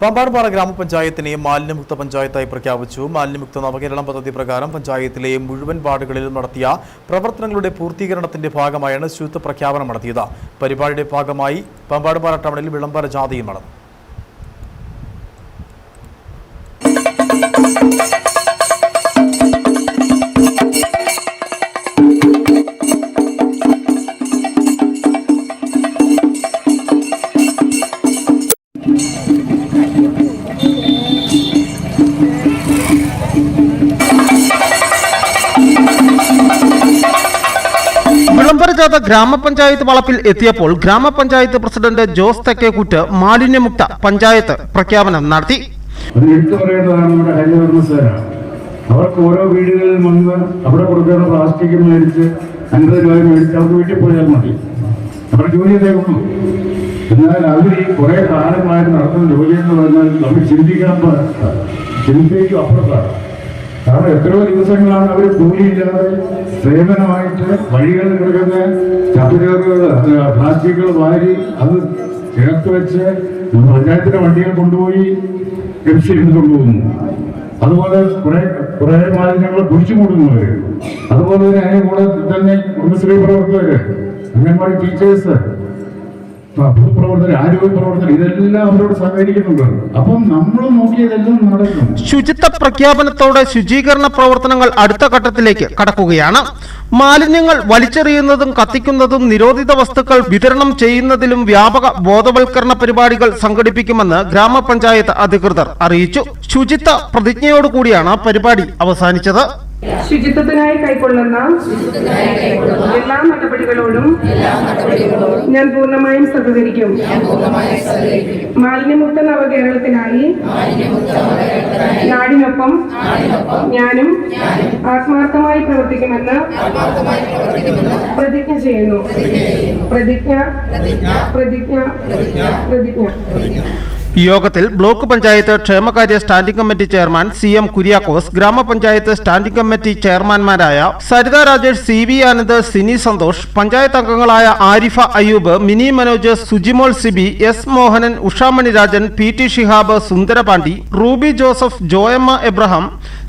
പാമ്പാടുപാറ ഗ്രാമപഞ്ചായത്തിനെ മാലിന്യമുക്ത പഞ്ചായത്തായി പ്രഖ്യാപിച്ചു. മാലിന്യമുക്ത നവകേരളം പദ്ധതി പ്രകാരം പഞ്ചായത്തിലെ മുഴുവൻ വാർഡുകളിലും നടത്തിയ പ്രവർത്തനങ്ങളുടെ പൂർത്തീകരണത്തിന്റെ ഭാഗമായാണ് ശുദ്ധ പ്രഖ്യാപനം നടത്തിയത്. പരിപാടിയുടെ ഭാഗമായി പമ്പാടുപാറ ടൗണിൽ വിളംബര ജാഥയും നടന്നു. വിളംബര ഗ്രാമപഞ്ചായത്ത് വളപ്പിൽ എത്തിയപ്പോൾ ഗ്രാമപഞ്ചായത്ത് പ്രസിഡന്റ് ജോസ് തെക്കേക്കുറ്റ് മാലിന്യമുക്ത പഞ്ചായത്ത് പ്രഖ്യാപനം നടത്തി. അവർക്ക് ഓരോ വീടുകളിൽ വന്ന് അവിടെ കൊടുക്കുന്ന പ്ലാസ്റ്റിക് മേടിച്ച് അൻപത് രൂപ മേടിച്ച് അവർക്ക് വീട്ടിൽ പോയാൽ മതി. അവരുടെ ജോലി അതേ എന്നാൽ അവർ ഈ കുറെ കാലമായിട്ട് നടത്തുന്ന ജോലി എന്ന് പറഞ്ഞാൽ നമ്മൾ ചിന്തിക്കാൻ പാടില്ല. ചിന്തിക്കും അപ്പുറത്താണ്. കാരണം എത്രയോ ദിവസങ്ങളാണ് അവർ കൂലിയില്ലാതെ സേവനമായിട്ട് വഴികളിൽ കിടക്കുന്ന ചപ്പുചേറുകൾ പ്ലാസ്റ്റിക്കുകൾ വാരി അത് ചേർത്ത് വെച്ച് പഞ്ചായത്തിന്റെ വണ്ടികൾ കൊണ്ടുപോയി കൃഷി ചെയ്ത് കൊണ്ടുപോകുന്നു. അതുപോലെ കുറെ കുറെ മാലിന്യങ്ങൾ കുഴിച്ചു കൂടുന്നവര് അതുപോലെ തന്നെ അതിന് കൂടെ തന്നെ കുടുംബശ്രീ പ്രവർത്തകര് അംഗൻവാടി ടീച്ചേഴ്സ് പൊതുപ്രവർത്തകർ ആരോഗ്യ പ്രവർത്തകർ ഇതെല്ലാം അവരോട് സഹകരിക്കുന്നുണ്ട്. അപ്പം നമ്മൾ നോക്കിയതെല്ലാം നടക്കും ശുചിത്വ പ്രഖ്യാപനത്തോടെ ശുചീകരണ പ്രവർത്തനങ്ങൾ അടുത്ത ഘട്ടത്തിലേക്ക് കടക്കുകയാണ്. മാലിന്യങ്ങൾ വലിച്ചെറിയുന്നതും കത്തിക്കുന്നതും നിരോധിത വസ്തുക്കൾ വിതരണം ചെയ്യുന്നതിലും വ്യാപക ബോധവൽക്കരണ പരിപാടികൾ സംഘടിപ്പിക്കുമെന്ന് ഗ്രാമപഞ്ചായത്ത് അധികൃതർ അറിയിച്ചു. ശുചിത്വ പ്രതിജ്ഞയോടുകൂടിയാണ് പരിപാടി അവസാനിച്ചത്. ശുചിത്വത്തിനായി കൈക്കൊള്ളുന്ന എല്ലാ നടപടികളോടും ഞാൻ പൂർണമായും സഹകരിക്കും. മാലിന്യമുക്ത നവകേരളത്തിനായി നാടിനൊപ്പം ഞാനും ആത്മാർത്ഥമായി പ്രവർത്തിക്കുമെന്ന് പ്രതിജ്ഞ ചെയ്യുന്നു. പ്രതിജ്ഞ പ്രതിജ്ഞ പ്രതിജ്ഞ യോഗത്തിൽ ബ്ലോക്ക് പഞ്ചായത്ത് ക്ഷേമകാര്യ standing committee chairman C M Kuriakose ഗ്രാമപഞ്ചായത്ത് സ്റ്റാൻഡിംഗ് കമ്മിറ്റി ചെയർമാൻമാരായ സരിത രാജേഷ് സി വി ആനന്ദ് സിനി സന്തോഷ് പഞ്ചായത്ത് അംഗങ്ങളായ Arifa Ayyub Mini Manoj Sujimol Sibi S Mohanan Ushamani Rajan P T Shihab Sundarapandi Ruby Joseph Joyamma Abraham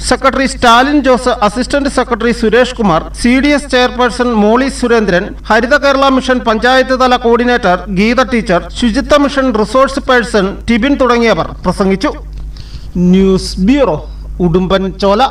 secretary Stalin Jose assistant secretary Suresh Kumar C D S chairperson Molly Surendran Haritha Kerala mission panchayat തല coordinator Geetha teacher ശുചിത്വ mission resource person Tibin തുടങ്ങിയവർ പ്രസംഗിച്ചു. News bureau ഉടുമ്പൻ ചോല